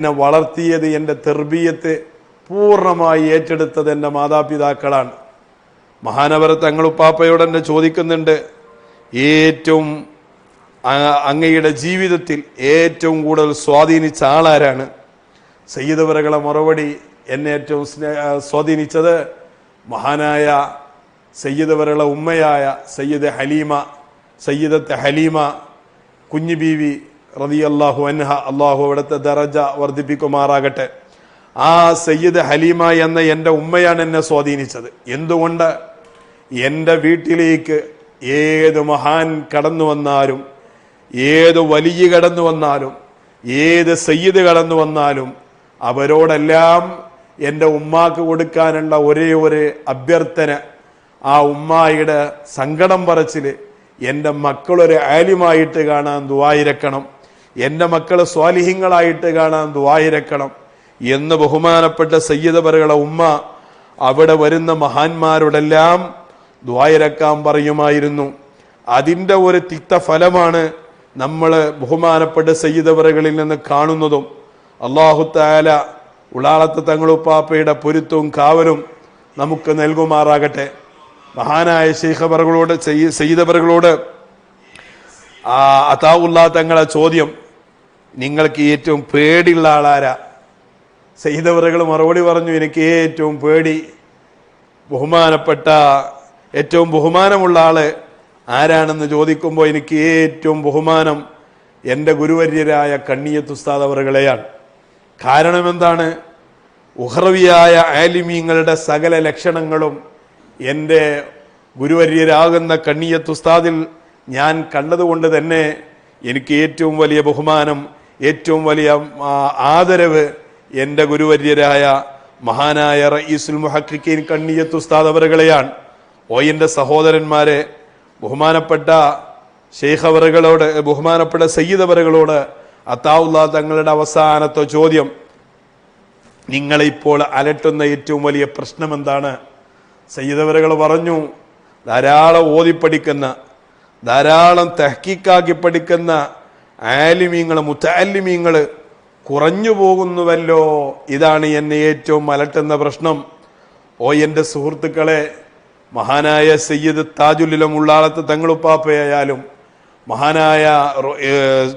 എന്നെ വളർത്തിയത് എന്റെ തെർബീയത്ത് പൂർണമായി ഏറ്റെടുത്തത് എന്റെ മാതാപിതാക്കളാണ്. മഹാനവർ തങ്ങളുപ്പാപ്പയോട് എന്നെ ചോദിക്കുന്നുണ്ട് ഏറ്റവും അങ്ങയുടെ ജീവിതത്തിൽ ഏറ്റവും കൂടുതൽ സ്വാധീനിച്ച ആളാരാണ്? സയ്യിദ്വരകളെ മറുപടി എന്നെ ഏറ്റവും സ്നേഹ സ്വാധീനിച്ചത് മഹാനായ സയ്യിദ്വരകളെ ഉമ്മയായ സയ്യിദ് ഹലീമ സയ്യിദത്തെ ഹലീമ കുഞ്ഞു ബീവി റതി അള്ളാഹു അൻഹ അള്ളാഹു അവിടുത്തെ ദറജ വർദ്ധിപ്പിക്കുമാറാകട്ടെ. ആ സയ്യിദ് ഹലീമ എന്ന എന്റെ ഉമ്മയാണ് എന്നെ സ്വാധീനിച്ചത്. എന്തുകൊണ്ട്? എന്റെ വീട്ടിലേക്ക് ഏത് മഹാൻ കടന്നു വന്നാലും ഏത് വലിയ കടന്നു വന്നാലും ഏത് സയ്യിദ് കടന്നു വന്നാലും അവരോടെല്ലാം എന്റെ ഉമ്മാക്ക് കൊടുക്കാനുള്ള ഒരേ ഒരു അഭ്യർത്ഥന ആ ഉമ്മായിയുടെ സങ്കടം പറച്ചിൽ എന്റെ മക്കളൊരു ആലിമായിട്ട് കാണാൻ ദുവായിരക്കണം എന്റെ മക്കളെ സ്വാലിഹിങ്ങളായിട്ട് കാണാൻ ദുവായിരക്കണം എന്ന് ബഹുമാനപ്പെട്ട സയ്യിദവറുകളെ ഉമ്മ അവിടെ വരുന്ന മഹാന്മാരോടെല്ലാം ദ്വായിരക്കാൻ പറയുമായിരുന്നു. അതിന്റെ ഒരു തിക്ത ഫലമാണ് നമ്മൾ ബഹുമാനപ്പെട്ട സയ്യിദവറുകളിൽ നിന്ന് കാണുന്നതും. അള്ളാഹു താല ഉളാളത്ത് തങ്ങളുപ്പാപ്പയുടെ പൊരുത്തവും കാവലും നമുക്ക് നൽകുമാറാകട്ടെ. മഹാനായ ശൈഖബറുകളോട് സയ്യിദവറുകളോട് ആ അതാവുള്ള തങ്ങളെ ചോദ്യം നിങ്ങൾക്ക് ഏറ്റവും പേടിയുള്ള ആളാരാ? സഹിതവറകൾ മറുപടി പറഞ്ഞു എനിക്ക് ഏറ്റവും പേടി ബഹുമാനപ്പെട്ട ഏറ്റവും ബഹുമാനമുള്ള ആൾ ആരാണെന്ന് ചോദിക്കുമ്പോൾ എനിക്ക് ഏറ്റവും ബഹുമാനം എന്റെ ഗുരുവര്യരായ കണ്ണിയത്തുസ്താദ് അവറുകളെയാണ്. കാരണം എന്താണ്? ഉഹ്റവിയായ ആലിമീങ്ങളുടെ സകല ലക്ഷണങ്ങളും എന്റെ ഗുരുവര്യരാകുന്ന കണ്ണിയത്തുസ്താദിൽ ഞാൻ കണ്ടതുകൊണ്ട് തന്നെ എനിക്ക് ഏറ്റവും വലിയ ബഹുമാനം ഏറ്റവും വലിയ ആദരവ് എന്റെ ഗുരുവര്യരായ മഹാനായ റയീസുൽ മുഹക്കിൻ കണ്ണിയത്തുസ്താദ് അവറുകളെയാണ് ഓ എന്റെ സഹോദരന്മാരെ ബഹുമാനപ്പെട്ട ഷെയ്ഖ് അവറുകളോട് ബഹുമാനപ്പെട്ട സയ്യിദ് അവറുകളോട് അത്താവുള്ള തങ്ങളുടെ അവസാനത്തെ ചോദ്യം. നിങ്ങളെ ഇപ്പോൾ അലട്ടുന്ന ഏറ്റവും വലിയ പ്രശ്നം എന്താണ്? സയ്യിദവറുകൾ പറഞ്ഞു ധാരാളം ഓതിപ്പടിക്കുന്ന ധാരാളം തെഹക്കീക്കാക്കി പഠിക്കുന്ന ആലിമീങ്ങൾ മുത്താലിമീങ്ങൾ കുറഞ്ഞു പോകുന്നുവല്ലോ. ഇതാണ് എന്നെ ഏറ്റവും അലട്ടുന്ന പ്രശ്നം. ഓ എന്റെ സുഹൃത്തുക്കളെ മഹാനായ സയ്യിദ് താജുലുലം ഉള്ളാളത്ത് തങ്ങളുപ്പാപ്പയായാലും മഹാനായ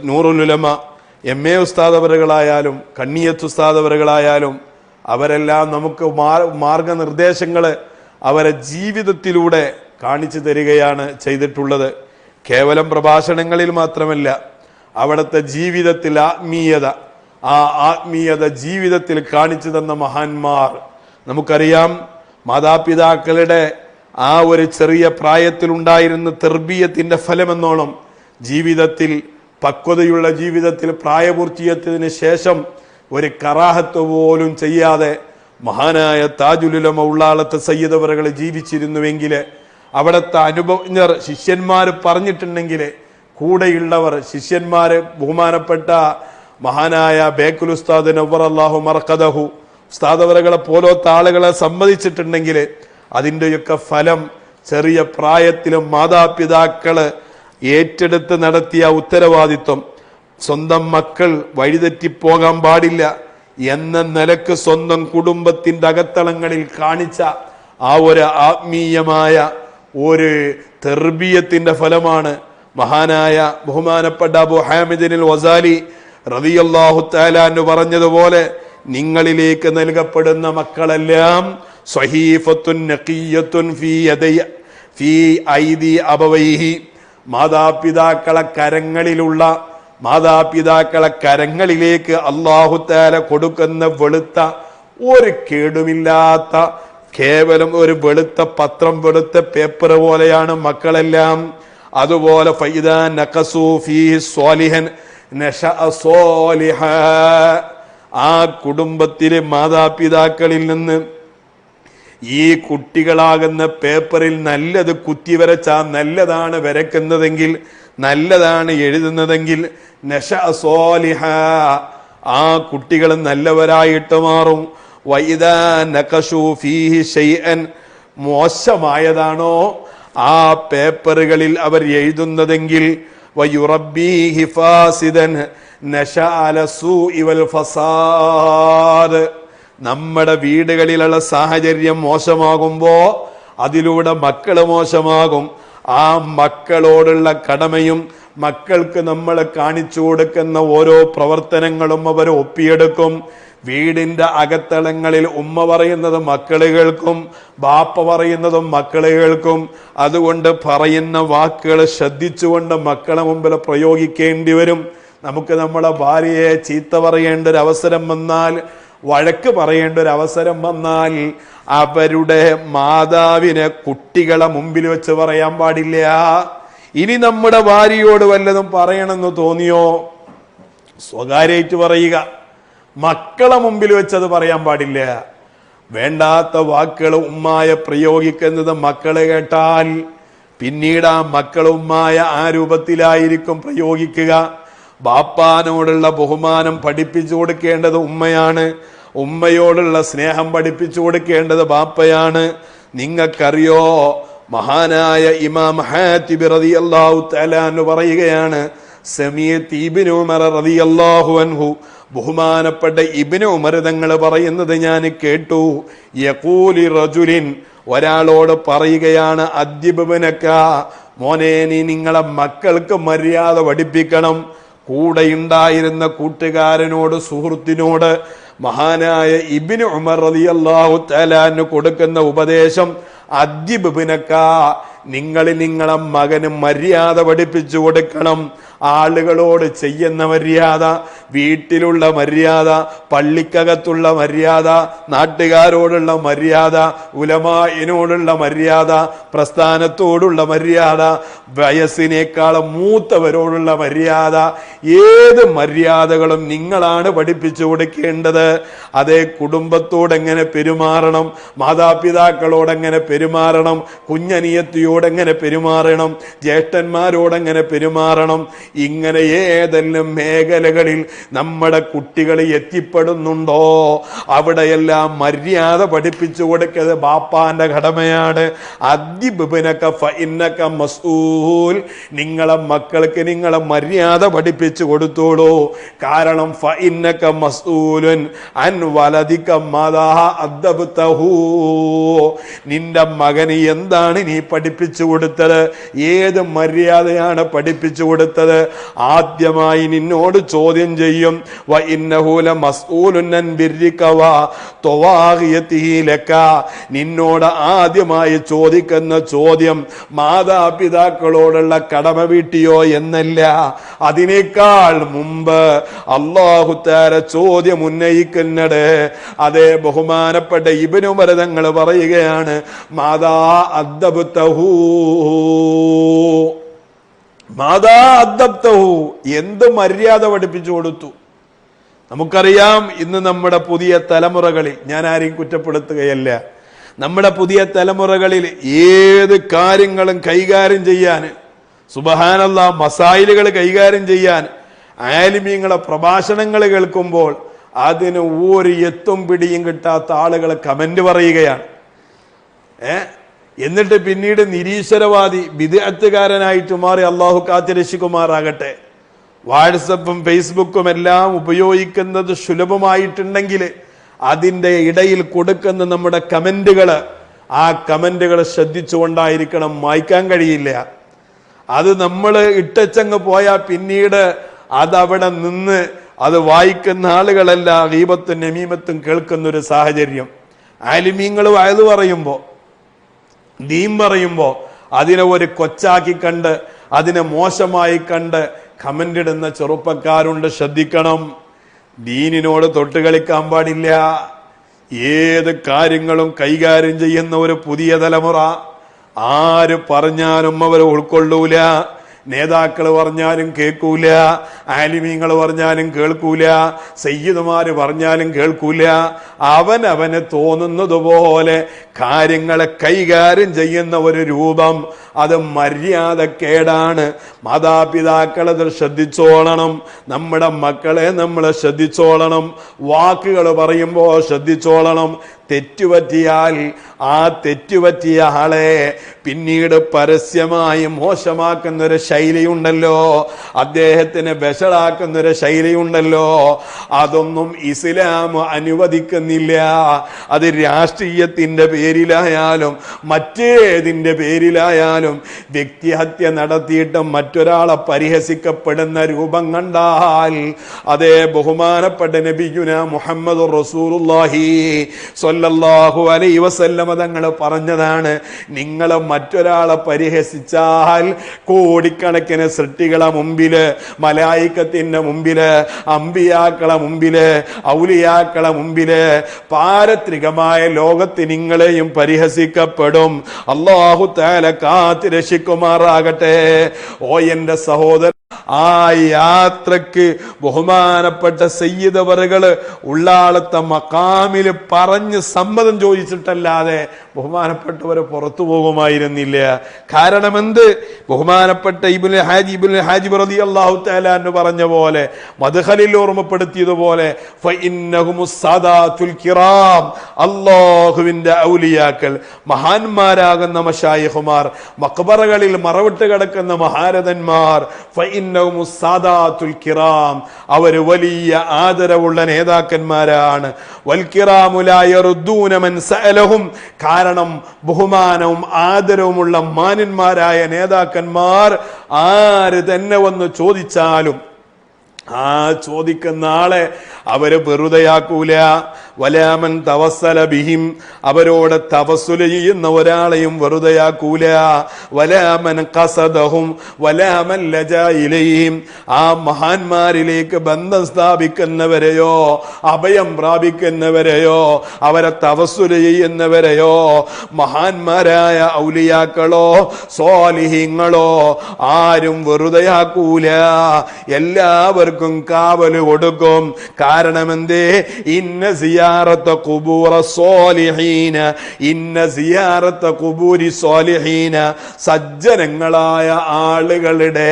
നൂറുലുലമ എം എ ഉസ്താദവരകളായാലും കണ്ണിയത്ത് ഉസ്താദവരകളായാലും അവരെല്ലാം നമുക്ക് മാർ- മാർഗനിർദ്ദേശങ്ങൾ അവരെ ജീവിതത്തിലൂടെ കാണിച്ചു തരികയാണ് ചെയ്തിട്ടുള്ളത്. കേവലം പ്രഭാഷണങ്ങളിൽ മാത്രമല്ല അവിടുത്തെ ജീവിതത്തിൽ ആത്മീയത ആ ആത്മീയത ജീവിതത്തിൽ കാണിച്ചു തന്ന മഹാന്മാർ. നമുക്കറിയാം മാതാപിതാക്കളുടെ ആ ഒരു ചെറിയ പ്രായത്തിലുണ്ടായിരുന്ന തെർബീയത്തിന്റെ ഫലമെന്നോണം ജീവിതത്തിൽ പക്വതയുള്ള ജീവിതത്തിൽ പ്രായപൂർത്തിയെത്തിയതിനു ശേഷം ഒരു കറാഹത്ത് പോലും ചെയ്യാതെ മഹാനായ താജുലുലമ ഉള്ളാളത്തെ സയ്യിദവറുകൾ ജീവിച്ചിരുന്നുവെങ്കിൽ അവിടുത്തെ അനുഭവജ്ഞർ ശിഷ്യന്മാർ പറഞ്ഞിട്ടുണ്ടെങ്കിൽ കൂടെയുള്ളവർ ശിഷ്യന്മാരെ ബഹുമാനപ്പെട്ട മഹാനായ ബേക്കുൽ ഉസ്താദ് നവർ അള്ളാഹു മർക്കദഹു. ഉസ്താദവരകളെ പോലത്തെ ആളുകളെ സമ്മതിച്ചിട്ടുണ്ടെങ്കിൽ അതിന്റെയൊക്കെ ഫലം ചെറിയ പ്രായത്തിലും മാതാപിതാക്കൾ ഏറ്റെടുത്ത് നടത്തിയ ഉത്തരവാദിത്വം. സ്വന്തം മക്കൾ വഴിതെറ്റിപ്പോകാൻ പാടില്ല എന്ന നിലയ്ക്ക് സ്വന്തം കുടുംബത്തിന്റെ അകത്തളങ്ങളിൽ കാണിച്ച ആ ഒരു ആത്മീയമായ ഒരു തെർബീയത്തിന്റെ ഫലമാണ് മഹാനായ ബഹുമാനപ്പെട്ട അബു ഹാമിദിനിൽ വസാലി റതിയല്ലാഹു താലാന്ന് പറഞ്ഞതുപോലെ നിങ്ങളിലേക്ക് നൽകപ്പെടുന്ന മക്കളെല്ലാം സ്വഹീഫത്തുൻ നഖിയ്യത്തുൻ ഫീ ഫീ ഐദി അബവൈഹി. മാതാപിതാക്കളെ കരങ്ങളിലുള്ള മാതാപിതാക്കളെ കരങ്ങളിലേക്ക് അള്ളാഹു താല കൊടുക്കുന്ന വെളുത്ത ഒരു കേടുമില്ലാത്ത കേവലം ഒരു വെളുത്ത പത്രം വെളുത്ത പേപ്പർ പോലെയാണ് മക്കളെല്ലാം അതുപോലെ. ആ കുടുംബത്തിലെ മാതാപിതാക്കളിൽ നിന്ന് ഈ കുട്ടികളാകുന്ന പേപ്പറിൽ നല്ലത് കുത്തി വരച്ച നല്ലതാണ് വരക്കുന്നതെങ്കിൽ നല്ലതാണ് എഴുതുന്നതെങ്കിൽ നശ അസോലിഹ ആ കുട്ടികൾ നല്ലവരായിട്ട് മാറും. വൈദ നഖഷു ഫീഹി ഷെയ്അൻ മോശമായതാണോ? ആ പേപ്പറുകളിൽ അവർ എഴുതുന്നതെങ്കിൽ നമ്മുടെ വീടുകളിലുള്ള സാഹചര്യം മോശമാകുമ്പോ അതിലൂടെ മക്കൾ മോശമാകും. ആ മക്കളോടുള്ള കടമയും മക്കൾക്ക് നമ്മൾ കാണിച്ചു കൊടുക്കുന്ന ഓരോ പ്രവർത്തനങ്ങളും അവർ ഒപ്പിയെടുക്കും. വീടിന്റെ അകത്തളങ്ങളിൽ ഉമ്മ പറയുന്നത് മക്കളെ കേൾക്കും ബാപ്പ പറയുന്നതും മക്കളെ കേൾക്കും അതുകൊണ്ട് പറയുന്ന വാക്കുകൾ ശ്രദ്ധിച്ചുകൊണ്ട് മക്കളെ മുമ്പിൽ പ്രയോഗിക്കേണ്ടി വരും. നമുക്ക് നമ്മളെ ഭാര്യയെ ചീത്ത പറയേണ്ട ഒരു അവസരം വന്നാൽ വഴക്ക് പറയേണ്ട ഒരു അവസരം വന്നാൽ അവരുടെ മാതാവിനെ കുട്ടികളെ മുമ്പിൽ വെച്ച് പറയാൻ പാടില്ല. ഇനി നമ്മുടെ ഭാര്യയോട് വല്ലതും പറയണമെന്ന് തോന്നിയോ? സ്വകാര്യമായിട്ട് പറയുക. മക്കളെ മുമ്പിൽ വെച്ചത് പറയാൻ പാടില്ല. വേണ്ടാത്ത വാക്കുകൾ ഉമ്മായ പ്രയോഗിക്കുന്നത് മക്കളെ കേട്ടാൽ പിന്നീട് ആ മക്കൾ ഉമ്മായ ആ രൂപത്തിലായിരിക്കും പ്രയോഗിക്കുക. ബാപ്പാനോടുള്ള ബഹുമാനം പഠിപ്പിച്ചു കൊടുക്കേണ്ടത് ഉമ്മയാണ്. ഉമ്മയോടുള്ള സ്നേഹം പഠിപ്പിച്ചു കൊടുക്കേണ്ടത് ബാപ്പയാണ്. നിങ്ങൾക്കറിയോ? മഹാനായ ഇമാം ഹാത്തിബി റളിയല്ലാഹു അള്ളാഹു എന്ന് പറയുകയാണ് സമീഅത്ത് ഇബ്നു റതി അള്ളാഹു അൻഹു ബഹുമാനപ്പെട്ട ഇബിന് ഉമർ തങ്ങൾ പറയുന്നത് ഞാൻ കേട്ടു. യഖൂലി റജുലിൻ ഒരാളോട് പറയുകയാണ് അദ്യപനക്ക മോനെ നീ നിങ്ങളെ മക്കൾക്ക് മര്യാദ പഠിപ്പിക്കണം. കൂടെയുണ്ടായിരുന്ന കൂട്ടുകാരനോട് സുഹൃത്തിനോട് മഹാനായ ഇബിന് ഉമർ റളിയല്ലാഹു തലാന് കൊടുക്കുന്ന ഉപദേശം അദ്യബിനക്ക നിങ്ങൾ നിങ്ങളെ മകന് മര്യാദ പഠിപ്പിച്ചു കൊടുക്കണം. ആളുകളോട് ചെയ്യുന്ന മര്യാദ വീട്ടിലുള്ള മര്യാദ പള്ളിക്കകത്തുള്ള മര്യാദ നാട്ടുകാരോടുള്ള മര്യാദ ഉലമായനോടുള്ള മര്യാദ പ്രസ്ഥാനത്തോടുള്ള മര്യാദ വയസ്സിനേക്കാളും മൂത്തവരോടുള്ള മര്യാദ ഏത് മര്യാദകളും നിങ്ങളാണ് പഠിപ്പിച്ചു കൊടുക്കേണ്ടത്. അതേ കുടുംബത്തോടെങ്ങനെ പെരുമാറണം മാതാപിതാക്കളോടെങ്ങനെ പെരുമാറണം കുഞ്ഞനിയത്തിയോട് എങ്ങനെ പെരുമാറണം? ജ്യേഷ്ഠന്മാരോടെങ്ങനെ പെരുമാറണം? ഇങ്ങനെ ഏതെല്ലാം മേഖലകളിൽ നമ്മുടെ കുട്ടികൾ എത്തിപ്പെടുന്നുണ്ടോ? അവിടെയെല്ലാം മര്യാദ പഠിപ്പിച്ചു കൊടുക്കത് ബാപ്പാന്റെ കടമയാണ്. നിങ്ങളെ മക്കൾക്ക് നിങ്ങളെ മര്യാദ പഠിപ്പിച്ചു കൊടുത്തോളൂ. കാരണം അൻ നിന്റെ മകന് എന്താണ് നീ പഠിപ്പിച്ചു കൊടുത്തത്? ഏത് മര്യാദയാണ് പഠിപ്പിച്ചു കൊടുത്തത്? ആദ്യമായി നിന്നോട് ചോദ്യം ചെയ്യും നിന്നോട് ആദ്യമായി ചോദിക്കുന്ന ചോദ്യം മാതാപിതാക്കളോടുള്ള കടമ വീട്ടിയോ എന്നല്ല. അതിനേക്കാൾ മുമ്പ് അള്ളാഹുത്താര ചോദ്യം ഉന്നയിക്കുന്നത് അതേ ബഹുമാനപ്പെട്ട ഇബനുമരതങ്ങൾ പറയുകയാണ് മാതാ അദ്ദബുത്തഹൂ മാതാ അദ്ദബ്തഹു എന്ത് മര്യാദ പഠിപ്പിച്ചു കൊടുത്തു? നമുക്കറിയാം ഇന്ന് നമ്മുടെ പുതിയ തലമുറകളിൽ ഞാൻ ആരെയും കുറ്റപ്പെടുത്തുകയല്ല നമ്മുടെ പുതിയ തലമുറകളിൽ ഏത് കാര്യങ്ങളും കൈകാര്യം ചെയ്യാൻ സുബഹാനല്ല മസായിലുകൾ കൈകാര്യം ചെയ്യാൻ ആലിമീങ്ങളെ പ്രഭാഷണങ്ങൾ കേൾക്കുമ്പോൾ അതിന് ഒരു എത്തും പിടിയും കിട്ടാത്ത ആളുകൾ കമന്റ് പറയുകയാണ്. ഏ? എന്നിട്ട് പിന്നീട് നിരീശ്വരവാദി വിദഗ്ധകാരനായിട്ട് മാറി അള്ളാഹു കാത്തിരശികുമാറാകട്ടെ വാട്സപ്പും ഫേസ്ബുക്കും എല്ലാം ഉപയോഗിക്കുന്നത് സുലഭമായിട്ടുണ്ടെങ്കിൽ അതിന്റെ ഇടയിൽ കൊടുക്കുന്ന നമ്മുടെ കമന്റുകൾ ആ കമന്റുകൾ ശ്രദ്ധിച്ചുകൊണ്ടായിരിക്കണം വായിക്കാൻ കഴിയില്ല. അത് നമ്മൾ ഇട്ടച്ചങ്ങ് പോയാൽ പിന്നീട് അതവിടെ നിന്ന് അത് വായിക്കുന്ന ആളുകളല്ല ഗീബത്തും നമീമത്തും കേൾക്കുന്ന ഒരു സാഹചര്യം. ആലിമീങ്ങൾ വയത് പറയുമ്പോൾ ദീൻ പറയുമ്പോ അതിനെ ഒരു കൊച്ചാക്കി കണ്ട് അതിനെ മോശമായി കണ്ട് കമന്റ് ഇടുന്ന ചെറുപ്പക്കാരുണ്ട് ശ്രദ്ധിക്കണം. ദീനിനോട് തൊട്ട് കളിക്കാൻ പാടില്ല. ഏത് കാര്യങ്ങളും കൈകാര്യം ചെയ്യുന്ന ഒരു പുതിയ തലമുറ ആര് പറഞ്ഞാലും അവർ ഉൾക്കൊള്ളൂല. നേതാക്കൾ പറഞ്ഞാലും കേൾക്കൂല ആലിമീങ്ങൾ പറഞ്ഞാലും കേൾക്കൂല സയ്യിദുമാര് പറഞ്ഞാലും കേൾക്കൂല. അവൻ അവന് തോന്നുന്നത് പോലെ കാര്യങ്ങളെ കൈകാര്യം ചെയ്യുന്ന ഒരു രൂപം അത് മര്യാദക്കേടാണ്. മാതാപിതാക്കളെ ശ്രദ്ധിച്ചോളണം. നമ്മുടെ മക്കളെ നമ്മൾ ശ്രദ്ധിച്ചോളണം. വാക്കുകൾ പറയുമ്പോൾ ശ്രദ്ധിച്ചോളണം. തെറ്റുപറ്റിയാൽ ആ തെറ്റുപറ്റിയ ആളെ പിന്നീട് പരസ്യമായി മോശമാക്കുന്ന ഒരു ശൈലിയുണ്ടല്ലോ. അദ്ദേഹത്തിന് വിഷളാക്കുന്നൊരു ശൈലിയുണ്ടല്ലോ. അതൊന്നും ഇസ്ലാം അനുവദിക്കുന്നില്ല. അത് രാഷ്ട്രീയത്തിന്റെ പേരിലായാലും മറ്റേതിന്റെ പേരിലായാലും വ്യക്തിഹത്യ നടത്തിയിട്ടും മറ്റൊരാളെ പരിഹസിക്കപ്പെടുന്ന രൂപം കണ്ടാൽ അതേ ബഹുമാനപ്പെട്ട നബിയുന മുഹമ്മദ് റസൂലുള്ളാഹി സ്വല്ലല്ലാഹു അലൈഹി വസല്ലമ തങ്ങൾ പറഞ്ഞതാണ് നിങ്ങൾ മറ്റൊരാളെ പരിഹസിച്ചാൽ കോടിക്കണക്കിന് സൃഷ്ടികളെ മുമ്പിൽ മലായിക്കത്തിന്റെ മുമ്പിൽ അമ്പിയാക്കളെ മുമ്പിൽ ഔലിയാക്കളെ മുമ്പിൽ പാരത്രികമായ ലോകത്ത് നിങ്ങളെയും പരിഹസിക്കപ്പെടും. അള്ളാഹു താല കാത്ത് രക്ഷിക്കുമാറാകട്ടെ. ഓ എന്റെ സഹോദരൻ ആ യാത്രയ്ക്ക് ബഹുമാനപ്പെട്ട സയ്യിദവറുകൾ ഉള്ളാളത്തെ മക്കാമിൽ പറഞ്ഞ് സമ്മതം ചോദിച്ചിട്ടല്ലാതെ ബഹുമാനപ്പെട്ടവര് പുറത്തു പോകുമായിരുന്നില്ല. കാരണം എന്ത് ബഹുമാനപ്പെട്ട ഇബുൽ ഹാജി ഇബുൽ ഹാജി പ്രതി അള്ളാഹു എന്ന് പറഞ്ഞ പോലെ മധുഹലിൽ ഓർമ്മപ്പെടുത്തിയതുപോലെ അള്ളാഹുവിന്റെ ഔലിയാക്കൾ മഹാന്മാരാകുന്ന മഷായിഹുമാർ മക്ബറകളിൽ മറവിട്ട് കിടക്കുന്ന മഹാരഥന്മാർ കിറാം അവർ വലിയ ആദരവുള്ള നേതാക്കന്മാരാണ്. വൽ കിറാമു ലാ മൻ സഅലഹും കാരണം ബഹുമാനവും ആദരവുമുള്ള മാന്യന്മാരായ നേതാക്കന്മാർ ആര് തന്നെ വന്ന് ചോദിച്ചാലും ആ ചോദിക്കുന്ന ആളെ അവർ വെറുതെയാക്കൂല. വലാമൻ തവസ്സല ബിഹിം. അവരോട് തവസ്സുല ചെയ്യുന്ന ഒരാളെയും വെറുതെയാക്കൂല. വലാമൻ കസദഹും വലാമൻ ലജയിലെയും ആ മഹാന്മാരിലേക്ക് ബന്ധം സ്ഥാപിക്കുന്നവരെയോ അഭയം പ്രാപിക്കുന്നവരെയോ അവരെ തവസ്സുല ചെയ്യുന്നവരെയോ മഹാന്മാരായ ഔലിയാക്കളോ സ്വാലിഹിങ്ങളോ ആരും വെറുതെയാക്കൂല. എല്ലാവർക്കും കാവൽ കൊടുക്കും. കാരണമെന്തേ? ഇന്ന ഇന്ന സിയാറത്ത കുബൂറ സോലിഹീന ഇന്ന സിയാറത്ത കുബൂരി സോലിഹീന സജ്ജനങ്ങളായ ആളുകളുടെ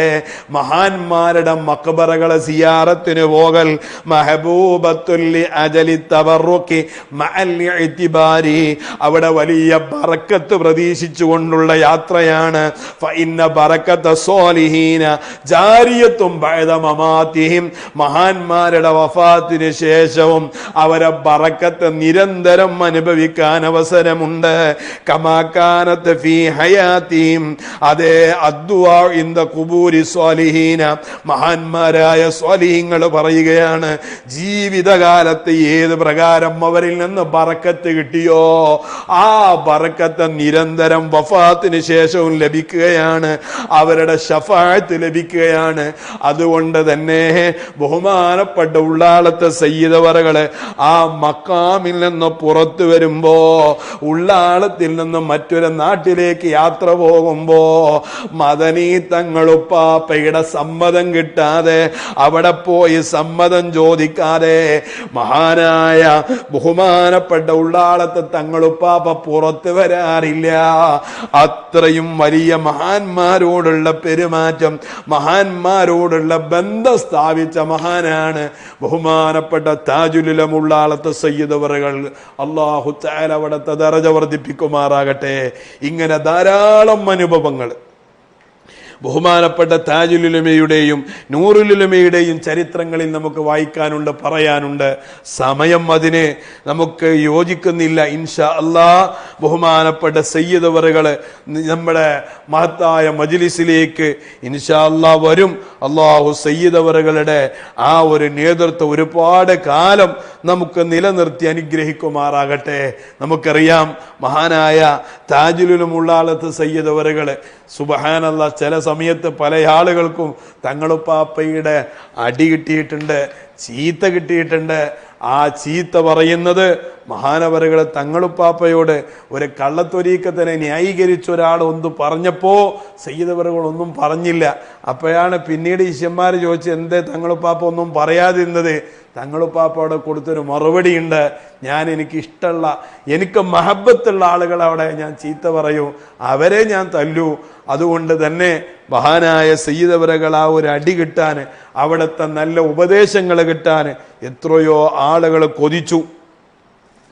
മഹാന്മാരുടെ മക്ബറകളെ സിയാറത്തിന് പോകൽ. മഹബൂബത്തുല്ലി അജലി തവറുക്കി മഅൽ ഇഅ്തിബാരി അവിടെ വലിയ ബറക്കത്ത് പ്രതീക്ഷിച്ചുകൊണ്ടുള്ള യാത്രയാണ്. ഫഇന്ന ബറക്കത്ത സോലിഹീന. ജാരിയത്തും ബഅദ മമാതിഹിം മഹാന്മാരുടെ വഫാത്തിന് ശേഷവും അവരെ ബറക്കത്ത് നിരന്തരം അനുഭവിക്കാൻ അവസരമുണ്ട്. കമാക്കാനത്ത് അതേ അദ്വാ സ്വാലിഹീന. മഹാന്മാരായ സ്വാലിഹീങ്ങൾ പറയുകയാണ് ജീവിതകാലത്ത് ഏത് പ്രകാരം അവരിൽ നിന്ന് ബറക്കത്ത് കിട്ടിയോ? ആ ബറക്കത്ത് നിരന്തരം വഫാത്തിന് ശേഷവും ലഭിക്കുകയാണ്. അവരുടെ ഷഫായത്ത് ലഭിക്കുകയാണ്. അതുകൊണ്ട് തന്നെ ബഹുമാനപ്പെട്ട ഉള്ളാളത്തെ സയ്യിദവറകൾ ആ മക്കാമിൽ നിന്ന് പുറത്തു വരുമ്പോ ഉള്ളാളത്തിൽ നിന്ന് മറ്റൊരു നാട്ടിലേക്ക് യാത്ര പോകുമ്പോ മദനീ തങ്ങളുപ്പാപ്പയുടെ സമ്മതം കിട്ടാതെ അവിടെ പോയി സമ്മതം ചോദിക്കാതെ മഹാനായ ബഹുമാനപ്പെട്ട ഉള്ളാളത്തെ തങ്ങളുപ്പാപ്പ പുറത്തു വരാറില്ല. അത്രയും വലിയ മഹാന്മാരോടുള്ള പെരുമാറ്റം മഹാന്മാരോടുള്ള ബന്ധം സ്ഥാപിച്ച മഹാനാണ് ബഹുമാനപ്പെട്ട താജുലുലമുള്ളാളത്തെ സയ്യിദവറുകൾ അള്ളാഹു ചാല അവിടുത്തെ ദറജ വർദ്ധിപ്പിക്കുമാറാകട്ടെ. ഇങ്ങനെ ധാരാളം അനുഭവങ്ങൾ. ബഹുമാനപ്പെട്ട താജുലുലമയുടെയും നൂറുലുലമയുടെയും ചരിത്രങ്ങളിൽ നമുക്ക് വായിക്കാനുണ്ട് പറയാനുണ്ട്. സമയം അതിന് നമുക്ക് യോജിക്കുന്നില്ല. ഇൻഷാ അല്ലാ ബഹുമാനപ്പെട്ട സയ്യിദവറുകൾ നമ്മുടെ മഹത്തായ മജിലിസിലേക്ക് ഇൻഷാ അല്ലാ വരും. അള്ളാഹു സയ്യിദവറുകളുടെ ആ ഒരു നേതൃത്വം ഒരുപാട് കാലം നമുക്ക് നിലനിർത്തി അനുഗ്രഹിക്കുമാറാകട്ടെ. നമുക്കറിയാം മഹാനായ താജുലുമുള്ളാളത്ത് സയ്യിദവറുകൾ സുബഹാനല്ല ചില സമയത്ത് പല ആളുകൾക്കും തങ്ങളുപ്പാപ്പയുടെ അടി കിട്ടിയിട്ടുണ്ട് ചീത്ത കിട്ടിയിട്ടുണ്ട്. ആ ചീത്ത പറയുന്നത് മഹാനവരുകൾ തങ്ങളുപ്പാപ്പയോട് ഒരു കള്ളത്തൊരീക്കത്തിനെ ന്യായീകരിച്ച ഒരാൾ ഒന്ന് പറഞ്ഞപ്പോ സയ്യിദവറുകൾ ഒന്നും പറഞ്ഞില്ല. അപ്പോഴാണ് പിന്നീട് ഈശ്വന്മാർ ചോദിച്ചത് എന്തേ തങ്ങളുപ്പാപ്പ ഒന്നും പറയാതിരുന്നത്? തങ്ങളുപ്പാപ്പോടെ കൊടുത്തൊരു മറുപടി ഉണ്ട് ഞാൻ എനിക്ക് ഇഷ്ടമുള്ള എനിക്ക് മഹബത്തുള്ള ആളുകൾ അവിടെ ഞാൻ ചീത്ത പറയൂ അവരെ ഞാൻ തല്ലു. അതുകൊണ്ട് തന്നെ മഹാനായ സയ്യിദവരകൾ ആ ഒരു അടി കിട്ടാൻ അവിടുത്തെ നല്ല ഉപദേശങ്ങൾ കിട്ടാൻ എത്രയോ ആളുകൾ കൊതിച്ചു.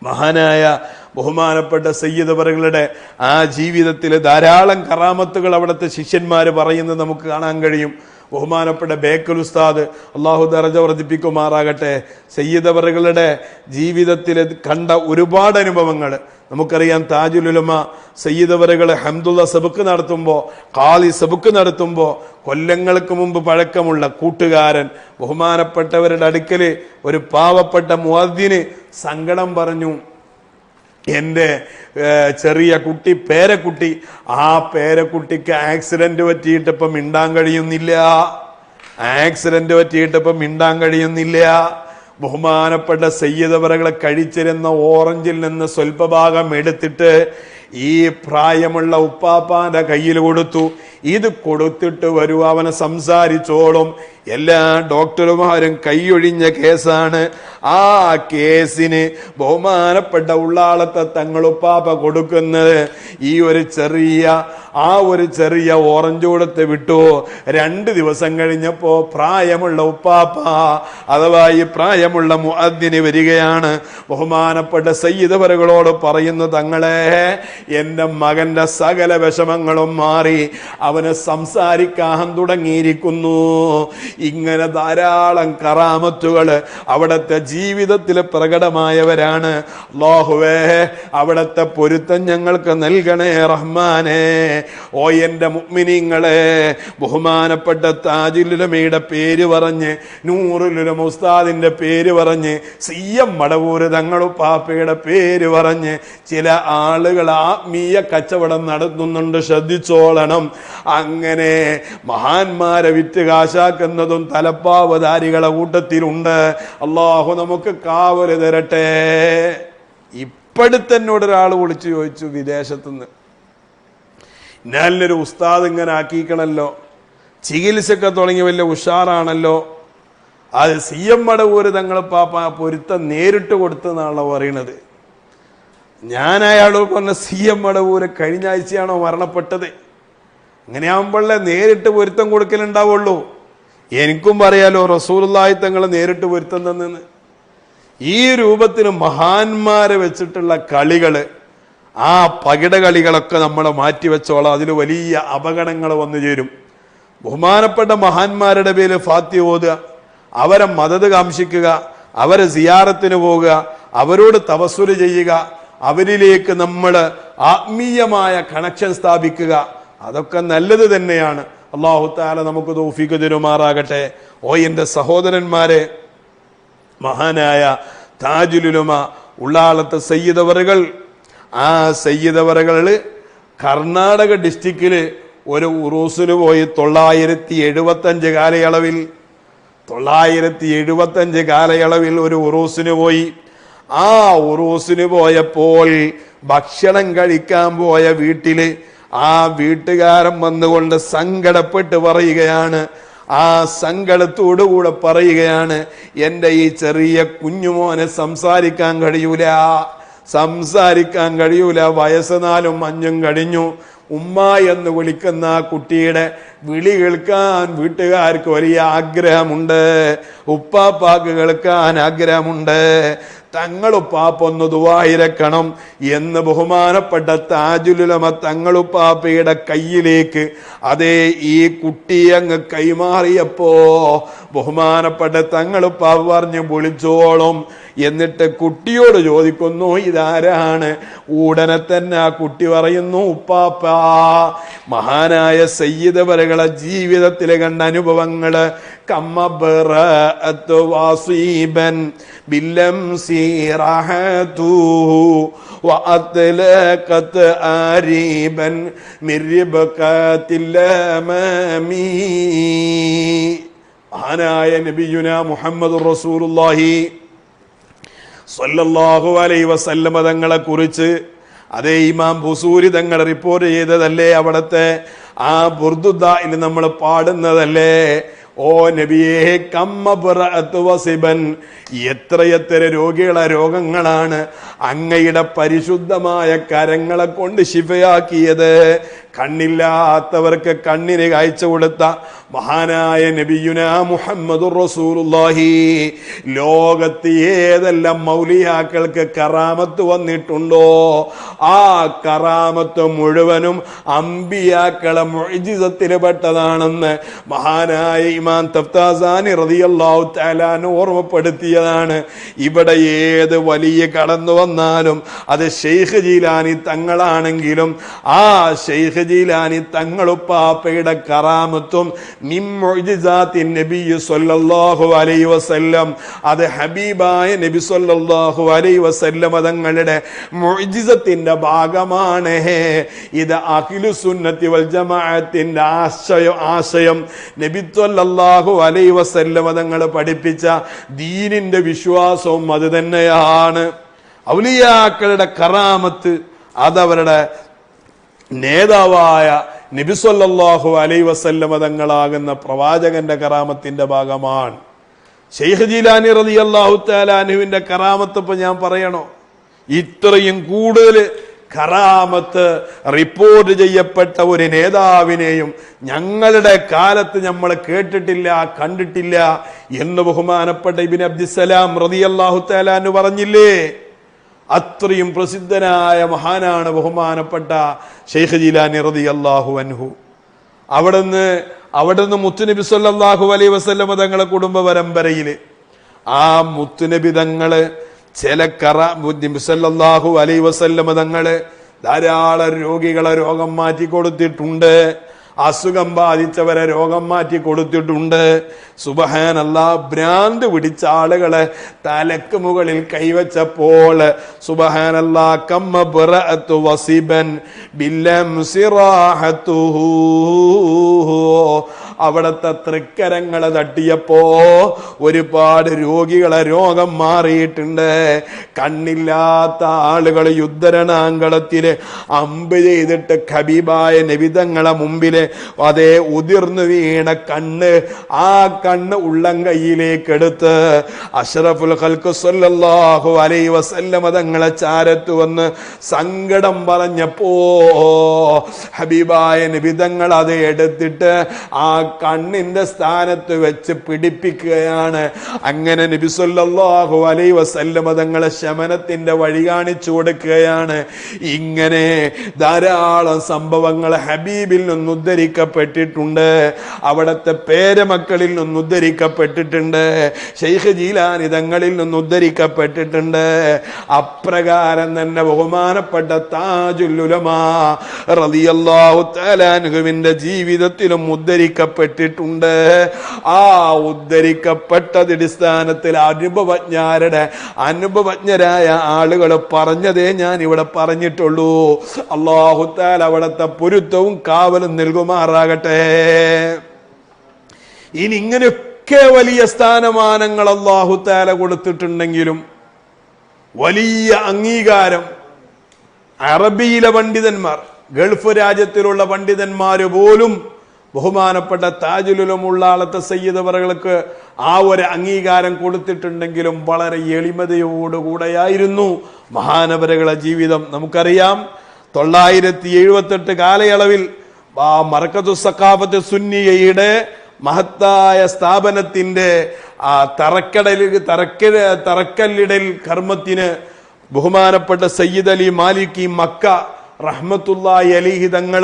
മഹാനായ ബഹുമാനപ്പെട്ട സയ്യിദവറുകളുടെ ആ ജീവിതത്തിലെ ധാരാളം കറാമത്തുകൾ അവിടുത്തെ ശിഷ്യന്മാർ പറയുന്നത് നമുക്ക് കാണാൻ കഴിയും. ബഹുമാനപ്പെട്ട ബേക്കൽ ഉസ്താദ് അള്ളാഹു ദറജ വർദ്ധിപ്പിക്കുമാറാകട്ടെ. സയ്യിദവറുകളുടെ ജീവിതത്തിൽ കണ്ട ഒരുപാട് അനുഭവങ്ങൾ. നമുക്കറിയാം താജുലുലമ സയ്യിദവറുകൾ ഹംദുള്ള സബുക്ക് നടത്തുമ്പോൾ കാളി സബുക്ക് നടത്തുമ്പോൾ കൊല്ലങ്ങൾക്ക് മുമ്പ് പഴക്കമുള്ള കൂട്ടുകാരൻ ബഹുമാനപ്പെട്ടവരുടെ അടുക്കൽ ഒരു പാവപ്പെട്ട മുഹദ്ദിന് സങ്കടം പറഞ്ഞു. എന്റെ ചെറിയ കുട്ടി പേരക്കുട്ടി ആ പേരക്കുട്ടിക്ക് ആക്സിഡന്റ് പറ്റിയിട്ട് ഇപ്പം മിണ്ടാൻ കഴിയുന്നില്ല. ആക്സിഡന്റ് പറ്റിയിട്ട് ഇപ്പം മിണ്ടാൻ കഴിയുന്നില്ല. ബഹുമാനപ്പെട്ട സയ്യിദവറകളെ കഴിച്ചിരുന്ന ഓറഞ്ചിൽ നിന്ന് സ്വൽപഭാഗം എടുത്തിട്ട് ഈ പ്രായമുള്ള ഉപ്പാപ്പാന്റെ കയ്യിൽ കൊടുത്തു. ഇത് കൊടുത്തിട്ട് വരൂ അവനെ സംസാരിച്ചോളും. എല്ലാ ഡോക്ടർമാരും കൈയൊഴിഞ്ഞ കേസാണ്. ആ കേസിന് ബഹുമാനപ്പെട്ട ഉള്ളാളത്തെ തങ്ങളുപ്പാപ്പ കൊടുക്കുന്നത്. ഈ ഒരു ചെറിയ ആ ഒരു ചെറിയ ഓറഞ്ച് കൊടുത്ത് വിട്ടു. രണ്ട് ദിവസം കഴിഞ്ഞപ്പോ പ്രായമുള്ള ഉപ്പാപ്പ അഥവാ ഈ പ്രായമുള്ള മുഅദ്ദിന് വരികയാണ്. ബഹുമാനപ്പെട്ട സയ്യിദ് പറയുന്നു തങ്ങളെ എന്റെ മകന്റെ സകല വിഷമങ്ങളും മാറി അവന് സംസാരിക്കാൻ തുടങ്ങിയിരിക്കുന്നു. ഇങ്ങനെ ധാരാളം കറാമത്തുകൾ അവിടുത്തെ ജീവിതത്തിൽ പ്രകടമായവരാണ്. ലോഹുവേ അവിടുത്തെ പൊരുത്തം ഞങ്ങൾക്ക് നൽകണേ റഹ്മാനെ. ഓ എന്റെ മുഗ്മിനിങ്ങളെ ബഹുമാനപ്പെട്ട താജുലുലമയുടെ പേര് പറഞ്ഞ് നൂറുലുലമ മുസ്താദിന്റെ പേര് പറഞ്ഞ് സി എം മടവൂര് തങ്ങളുപ്പാപ്പയുടെ പേര് പറഞ്ഞ് ചില ആളുകൾ ആത്മീയ കച്ചവടം നടത്തുന്നുണ്ട് ശ്രദ്ധിച്ചോളണം. അങ്ങനെ മഹാന്മാരെ വിറ്റ് കാശാക്കുന്നതും തലപ്പാവധാരികളെ കൂട്ടത്തിലുണ്ട്. അള്ളാഹു നമുക്ക് കാവൽ തരട്ടെ. ഇപ്പോഴത്തന്നോട് ഒരാൾ വിളിച്ചു ചോദിച്ചു വിദേശത്തുനിന്ന്. നല്ലൊരു ഉസ്താദ് ഇങ്ങനെ ആക്കിക്കണല്ലോ ചികിത്സയൊക്കെ തുടങ്ങി വലിയ ഉഷാറാണല്ലോ. അത് സി എം മടവൂര് തങ്ങൾ പാപ്പ പൊരുത്തം നേരിട്ട് കൊടുത്തെന്നാണല്ലോ പറയണത്. ഞാൻ അയാളോട് പറഞ്ഞ സി എം മടവൂര് കഴിഞ്ഞ ആഴ്ചയാണോ മരണപ്പെട്ടത്? അങ്ങനെയാകുമ്പോഴേ നേരിട്ട് പൊരുത്തം കൊടുക്കലുണ്ടാവുള്ളൂ. എനിക്കും പറയാലോ റസൂലായി തങ്ങൾ നേരിട്ട് പൊരുത്തം തന്നെന്ന്. ഈ രൂപത്തിന് മഹാന്മാരെ വെച്ചിട്ടുള്ള കളികൾ ആ പകിട കളികളൊക്കെ നമ്മൾ മാറ്റിവെച്ചോളാം. അതിൽ വലിയ അപകടങ്ങൾ വന്നു ചേരും. ബഹുമാനപ്പെട്ട മഹാന്മാരുടെ പേര് ഫാത്തി ഓതുക അവരെ മദത് കാംക്ഷിക്കുക അവരെ സിയാറത്തിന് പോവുക അവരോട് തപസ്സുര ചെയ്യുക അവരിലേക്ക് നമ്മൾ ആത്മീയമായ കണക്ഷൻ സ്ഥാപിക്കുക. അതൊക്കെ നല്ലത് തന്നെയാണ്. അള്ളാഹു താല നമുക്ക് തോഫിക്ക് തരുമാറാകട്ടെ. ഓ എന്റെ സഹോദരന്മാരെ മഹാനായ താജുലുലുമ ഉള്ളാളത്തെ സയ്യിദവറുകൾ ആ സയ്യിദവറുകൾ കർണാടക ഡിസ്ട്രിക്റ്റിൽ ഒരു ഉറൂസിന് പോയി തൊള്ളായിരത്തി എഴുപത്തഞ്ച് കാലയളവിൽ. തൊള്ളായിരത്തി എഴുപത്തഞ്ച് കാലയളവിൽ ഒരു ഉറൂസിന് പോയി. ആ ഉറൂസിന് പോയപ്പോൾ ഭക്ഷണം കഴിക്കാൻ പോയ വീട്ടിൽ ആ വീട്ടുകാരൻ വന്നുകൊണ്ട് സങ്കടപ്പെട്ട് പറയുകയാണ്. ആ സങ്കടത്തോടുകൂടെ പറയുകയാണ് എന്റെ ഈ ചെറിയ കുഞ്ഞുമോനെ സംസാരിക്കാൻ കഴിയൂല സംസാരിക്കാൻ കഴിയൂല വയസ്സ് നാലും അഞ്ചും കഴിഞ്ഞു. ഉമ്മ എന്ന് വിളിക്കുന്ന ആ കുട്ടിയുടെ വിളി കേൾക്കാൻ വീട്ടുകാർക്ക് വലിയ ആഗ്രഹമുണ്ട്. ഉപ്പാപ്പാക്ക് കേൾക്കാൻ ആഗ്രഹമുണ്ട്. തങ്ങളുപ്പാപ്പൊന്ന് ദുവായിരക്കണം എന്ന് ബഹുമാനപ്പെട്ട താജുലുലമ തങ്ങളുപ്പാപ്പയുടെ കയ്യിലേക്ക് അതേ ഈ കുട്ടി അങ്ങ് കൈമാറിയപ്പോ ബഹുമാനപ്പെട്ട തങ്ങളുപ്പാപ്പ പറഞ്ഞ് വിളിച്ചോളും. എന്നിട്ട് കുട്ടിയോട് ചോദിക്കുന്നു ഇതാരാണ്? ഉടനെ തന്നെ ആ കുട്ടി പറയുന്നു ഉപ്പാപ്പ. മഹാനായ സയ്യിദവരകളെ ജീവിതത്തിലെ കണ്ട അനുഭവങ്ങള് കമ്മബറഅത്ത് വാസീബൻ ബില്ലംസി റഹതുഹു وأطلقت آريبا من ربقات الأمامي മഹാനായ നബിയുന മുഹമ്മദ് റസൂലുള്ളാഹി സല്ലല്ലാഹു അലൈ വസല്ലമ തങ്ങളെ കുറിച്ച് അതേ ഇമാം ബുസൂരി തങ്ങൾ റിപ്പോർട്ട് ചെയ്തതല്ലേ അവിടത്തെ? ആ ബുർദുദ്ദയിൽ നമ്മൾ പാടുന്നതല്ലേ? ഓ നബിയേ കമ്മബുറഅത്ത് വസിബൻ. എത്രയെത്ര രോഗികളെ രോഗങ്ങളാണ് അങ്ങയുടെ പരിശുദ്ധമായ കരങ്ങളെ കൊണ്ട് ശിഫയാക്കിയത്. കണ്ണില്ലാത്തവർക്ക് കണ്ണിന് കാഴ്ച കൊടുത്ത മഹാനായ നബിയുന മുഹമ്മദ് റസൂലുള്ളാഹി. ലോകത്ത് ഏതെല്ലാം മൗലിയാക്കൾക്ക് കറാമത്ത് വന്നിട്ടുണ്ടോ? ആ കറാമത്ത് മുഴുവനും അമ്പിയാക്കളെ മൊഴിജിതത്തിൽ പെട്ടതാണെന്ന് മഹാനായ ഇമാൻ തഫ്താസാനി റതിയല്ലാഹു തആലാൻ ഓർമ്മപ്പെടുത്തിയതാണ്. ഇവിടെ ഏത് വലിയ കടന്നു വന്നാലും അത് ഷെയ്ഖ് ജീലാനി തങ്ങളാണെങ്കിലും ആ ഷെയ്ഖ് ജീലാനി തങ്ങളുപ്പാപ്പയുടെ കറാമത്തും നബി സൊല്ലാഹു അലൈ വസല്ലം അത് ഹബീബായ നബി സൊല്ലാഹു അലൈ വസല്ലം തങ്ങളുടെ മൊഴിജിസത്തിന്റെ ഭാഗമാണ്. ഇത് അഖിലു സുന്നത്തി വൽ ജമാഅത്തിന്റെ ആശയം ആശയം നബി സല്ലല്ലാഹു അലൈ വസല്ലമ തങ്ങൾ പഠിപ്പിച്ച ദീനിന്റെ വിശ്വാസവും അത് തന്നെയാണ്. ഔലിയാക്കളുടെ കറാമത്ത് അതവരുടെ നേതാവായ നബിസൊല്ലാഹു അലൈ വസല്ലമ തങ്ങളാകുന്ന പ്രവാചകന്റെ കറാമത്തിന്റെ ഭാഗമാണ്. ഷെയ്ഖ് ജീലാനി റതി അള്ളാഹു താലാനുവിന്റെ കറാമത്ത് ഇപ്പൊ ഞാൻ പറയണോ? ഇത്രയും കൂടുതൽ കറാമത്ത് റിപ്പോർട്ട് ചെയ്യപ്പെട്ട ഒരു നേതാവിനെയും ഞങ്ങളുടെ കാലത്ത് നമ്മൾ കേട്ടിട്ടില്ല കണ്ടിട്ടില്ല എന്ന് ബഹുമാനപ്പെട്ട ഇബിൻ അബ്ദുസലാം റതി അള്ളാഹു താലാനു പറഞ്ഞില്ലേ? അത്രയും പ്രസിദ്ധനായ മഹാനാണ് ബഹുമാനപ്പെട്ട ഷെയ്ഖ് ജീലാനി റതി അള്ളാഹു അൻഹു. അവിടുന്ന് അവിടുന്ന് മുത്തുനബി സല്ലാഹു അലൈ വസല്ലമ തങ്ങളുടെ കുടുംബ പരമ്പരയിൽ ആ മുത്തുനബി തങ്ങൾ ചില കറ നബി സല്ലല്ലാഹു അലൈഹി വസല്ലമ തങ്ങൾ ധാരാളം രോഗികളെ രോഗം മാറ്റി കൊടുത്തിട്ടുണ്ട്. അസുഖം ബാധിച്ചവരെ രോഗം മാറ്റി കൊടുത്തിട്ടുണ്ട്. സുബഹാനല്ല ഭ്രാന്ത് പിടിച്ച ആളുകളെ തലക്ക് മുകളിൽ കൈവച്ചപ്പോൾ സുബഹാനല്ല കമ്മ ബിറഅത്തു വസിബൻ അവിടത്തെ തൃക്കരങ്ങളെ തട്ടിയപ്പോ ഒരുപാട് രോഗികളെ രോഗം മാറിയിട്ടുണ്ട്. കണ്ണില്ലാത്ത ആളുകൾ യുദ്ധരണാങ്കളത്തിൽ അമ്പ് ചെയ്തിട്ട് ഖബീബായ നബിതങ്ങളെ മുമ്പിൽ അതേ ഉതിർന്നു വീണ കണ്ണ് ആ കണ്ണ് ഉള്ളം കയ്യിലേക്ക് എടുത്ത് അഷറഫുൽ ഖൽക്ക് സല്ലല്ലാഹു അലൈഹി വസല്ലമ തങ്ങളെ ചാരത്ത് വന്ന് സങ്കടം പറഞ്ഞപ്പോ ഹബീബായ നിബിതങ്ങൾ അത് എടുത്തിട്ട് ആ കണ്ണിന്റെ സ്ഥാനത്ത് വെച്ച് പിടിപ്പിക്കുകയാണ്. അങ്ങനെ നബിസൊല്ലാഹു അലൈ വസല്ലമ തങ്ങളെ ശമനത്തിന്റെ വഴി കാണിച്ചു കൊടുക്കുകയാണ്. ഇങ്ങനെ ധാരാളം സംഭവങ്ങൾ ഹബീബിൽ നിന്ന് ഉദ്ധരിക്കപ്പെട്ടിട്ടുണ്ട്. അവിടുത്തെ പേരമക്കളിൽ നിന്ന് ഉദ്ധരിക്കപ്പെട്ടിട്ടുണ്ട്. ഷെയ്ഖ് ജീലാനി തങ്ങളിൽ നിന്ന് ഉദ്ധരിക്കപ്പെട്ടിട്ടുണ്ട്. അപ്രകാരം തന്നെ ബഹുമാനപ്പെട്ട താജുല്ലുലമാ റതിയല്ലാഹു തആലാൻഹുവിന്റെ ജീവിതത്തിലും ഉദ്ധരിക്കപ്പെട്ടിട്ടുണ്ട് ആ ഉദ്ധരിക്കപ്പെട്ടത് അടിസ്ഥാനത്തിൽ അനുഭവജ്ഞാരുടെ അനുഭവജ്ഞരായ ആളുകൾ പറഞ്ഞതേ ഞാൻ ഇവിടെ പറഞ്ഞിട്ടുള്ളൂ. അള്ളാഹുത്താൽ അവിടുത്തെ പൊരുത്തവും കാവലും നൽകുമാറാകട്ടെ. ഇനി ഇങ്ങനെയൊക്കെ വലിയ സ്ഥാനമാനങ്ങൾ അള്ളാഹുത്താല കൊടുത്തിട്ടുണ്ടെങ്കിലും വലിയ അംഗീകാരം അറബിയിലെ പണ്ഡിതന്മാർ ഗൾഫ് രാജ്യത്തിലുള്ള പണ്ഡിതന്മാർ പോലും ബഹുമാനപ്പെട്ട താജുലുലും ഉള്ളാളത്തെ സയ്യിദവറുകൾക്ക് ആ ഒരു അംഗീകാരം കൊടുത്തിട്ടുണ്ടെങ്കിലും വളരെ എളിമതയോടുകൂടെയായിരുന്നു മഹാനവരകളെ ജീവിതം. നമുക്കറിയാം തൊള്ളായിരത്തി എഴുപത്തെട്ട് കാലയളവിൽ മറക്കത്തു സക്കാഫത്ത് സുന്നിയയുടെ മഹത്തായ സ്ഥാപനത്തിന്റെ ആ തറക്കടലിൽ തറക്ക തറക്കല്ലിടൽ കർമ്മത്തിന് ബഹുമാനപ്പെട്ട സയ്യിദ് അലി മാലിക്കി മക്ക റഹ്മത്തുല്ലായി അലിഹി തങ്ങൾ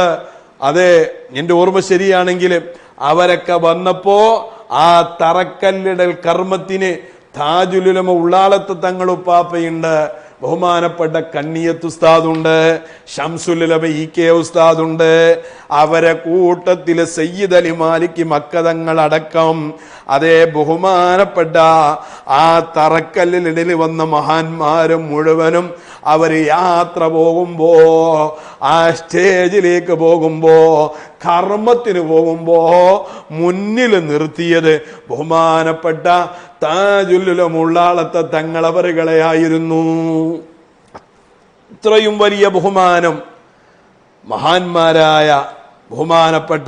അതെ എന്റെ ഓർമ്മ ശരിയാണെങ്കിൽ അവരൊക്കെ വന്നപ്പോ ആ തറക്കല്ലിടൽ കർമ്മത്തിന് താജുലുലമ ഉള്ളാളത്ത് തങ്ങളുപ്പാപ്പയുണ്ട് ബഹുമാനപ്പെട്ട കണ്ണിയത്ത് ഉസ്താദുണ്ട് ഷംസുലബ ഇ കെ ഉസ്താദുണ്ട്. അവരെ കൂട്ടത്തിൽ സയ്യിദ് അലി മാലിക്ക് മക്കതങ്ങൾ അടക്കം അതേ ബഹുമാനപ്പെട്ട ആ തറക്കല്ലിൽ തറക്കല്ലിനിടയിൽ വന്ന മഹാന്മാരും മുഴുവനും അവർ യാത്ര പോകുമ്പോ ആ സ്റ്റേജിലേക്ക് പോകുമ്പോ കർമ്മത്തിന് പോകുമ്പോ മുന്നിൽ നിർത്തിയത് ബഹുമാനപ്പെട്ട താജുല്ലുലമുള്ളാളത്തെ തങ്ങളവറുകളെ ആയിരുന്നു ഇത്രയും വലിയ ബഹുമാനം മഹാന്മാരായ ബഹുമാനപ്പെട്ട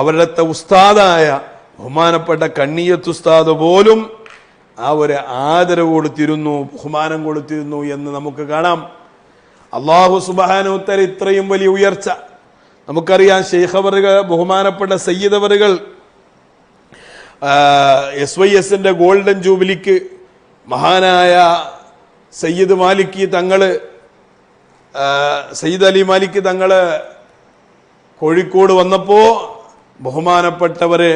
അവരുടെ ഉസ്താദായ ബഹുമാനപ്പെട്ട കണ്ണിയത്തുസ്താദ് പോലും ആ ഒരു ആദരവ് കൊടുത്തിരുന്നു ബഹുമാനം കൊടുത്തിരുന്നു എന്ന് നമുക്ക് കാണാം. അള്ളാഹു സുബാനുത്തര ഇത്രയും വലിയ ഉയർച്ച നമുക്കറിയാം ഷെയ്ഖവറുകൾ ബഹുമാനപ്പെട്ട സയ്യിദവറുകൾ എസ് വൈ എസിന്റെ ഗോൾഡൻ ജൂബിലിക്ക് മഹാനായ സയ്യിദ് മാലിക്കി തങ്ങൾ സയ്യിദ് അലി മാലിക്ക് തങ്ങൾ കോഴിക്കോട് വന്നപ്പോ ബഹുമാനപ്പെട്ടവര്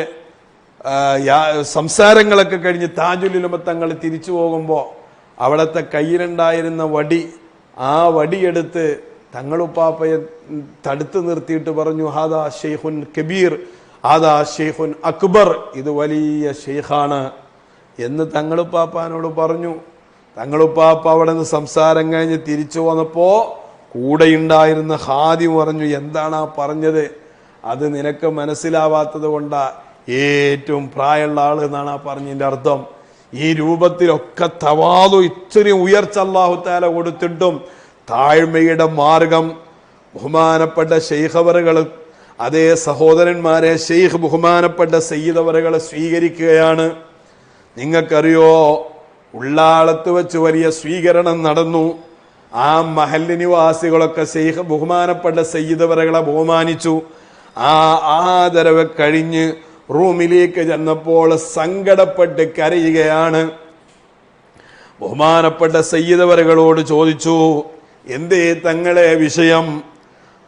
സംസാരങ്ങളൊക്കെ കഴിഞ്ഞ് താജുലുലമ തങ്ങൾ തിരിച്ചു പോകുമ്പോൾ അവിടത്തെ കയ്യിലുണ്ടായിരുന്ന വടി ആ വടിയെടുത്ത് തങ്ങളുപ്പാപ്പയെ തടുത്തു നിർത്തിയിട്ട് പറഞ്ഞു ഹാദാ ഷെയ്ഖുൻ കബീർ ആദാ ഷെയ്ഖുൻ അക്ബർ ഇത് വലിയ ഷെയ്ഖാണ് എന്ന് തങ്ങളുപ്പാപ്പാനോട് പറഞ്ഞു. തങ്ങളുപ്പാപ്പ അവിടെ നിന്ന് സംസാരം കഴിഞ്ഞ് തിരിച്ചു വന്നപ്പോ കൂടെയുണ്ടായിരുന്ന ഹാദി പറഞ്ഞു എന്താണ് ആ പറഞ്ഞത്? അത് നിനക്ക് മനസ്സിലാവാത്തത് കൊണ്ടാ. ഏറ്റവും പ്രായമുള്ള ആൾ എന്നാണ് ആ പറഞ്ഞതിന്റെ അർത്ഥം. ഈ രൂപത്തിലൊക്കെ തവാതു ഇത്രയും ഉയർച്ച അള്ളാഹു താല കൊടുത്തിട്ടും താഴ്മയുടെ മാർഗം ബഹുമാനപ്പെട്ട ഷെയ്ഖവറുകൾ അതേ സഹോദരന്മാരെ ഷെയ്ഖ് ബഹുമാനപ്പെട്ട സയ്യിദവറുകളെ സ്വീകരിക്കുകയാണ്. നിങ്ങൾക്കറിയോ ഉള്ളാളത്ത് വെച്ച് വലിയ സ്വീകരണം നടന്നു. ആ മഹല്ലിനിവാസികളൊക്കെ സെയ്ഖ് ബഹുമാനപ്പെട്ട സയ്യിദവറകളെ ബഹുമാനിച്ചു. ആ ആദരവ് കഴിഞ്ഞ് റൂമിലേക്ക് ചെന്നപ്പോൾ സങ്കടപ്പെട്ട് കരയുകയാണ്. ബഹുമാനപ്പെട്ട സയ്യിദവറുകളോട് ചോദിച്ചു എന്തേ തങ്ങളെ വിഷയം?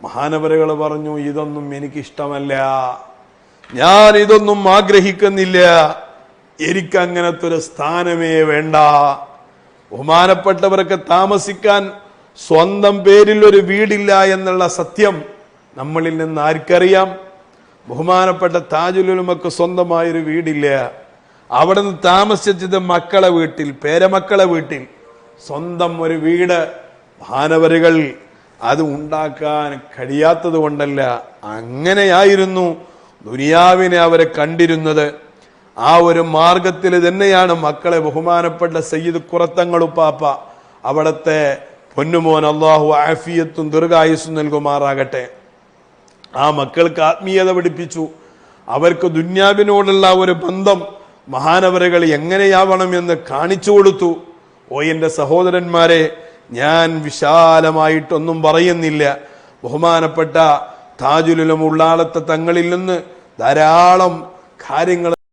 മഹാനവരകൾ പറഞ്ഞു ഇതൊന്നും എനിക്കിഷ്ടമല്ല. ഞാൻ ഇതൊന്നും ആഗ്രഹിക്കുന്നില്ല. എനിക്ക് അങ്ങനത്തെ ഒരു സ്ഥാനമേ വേണ്ട. ബഹുമാനപ്പെട്ടവർക്ക് താമസിക്കാൻ സ്വന്തം പേരിൽ ഒരു വീടില്ല എന്നുള്ള സത്യം നമ്മളിൽ നിന്ന് ആർക്കറിയാം? ബഹുമാനപ്പെട്ട താജുലുമക്ക് സ്വന്തമായൊരു വീടില്ല. അവിടെ നിന്ന് താമസിച്ചത് മക്കളെ വീട്ടിൽ പേരമക്കളെ വീട്ടിൽ. സ്വന്തം ഒരു വീട് മാനവരുകൾ അത് ഉണ്ടാക്കാൻ കഴിയാത്തത് കൊണ്ടല്ല അങ്ങനെയായിരുന്നു ദുനിയാവിനെ അവരെ കണ്ടിരുന്നത്. ആ ഒരു മാർഗത്തിൽ തന്നെയാണ് മക്കളെ ബഹുമാനപ്പെട്ട സയ്യിദ് കുറത്തങ്ങളുപ്പാപ്പ അവിടത്തെ പൊന്നുമോൻ അള്ളാഹു ആഫിയത്തും ദീർഘായുസ്സും നൽകുമാറാകട്ടെ. ആ മക്കൾക്ക് ആത്മീയത പഠിപ്പിച്ചു. അവർക്ക് ദുന്യാവിനോടുള്ള ഒരു ബന്ധം മഹാനവരകൾ എങ്ങനെയാവണം എന്ന് കാണിച്ചു കൊടുത്തു. ഓ എന്റെ സഹോദരന്മാരെ ഞാൻ വിശാലമായിട്ടൊന്നും പറയുന്നില്ല. ബഹുമാനപ്പെട്ട താജുലുലും ഉള്ളാളത്തെ തങ്ങളിൽ നിന്ന് ധാരാളം കാര്യങ്ങൾ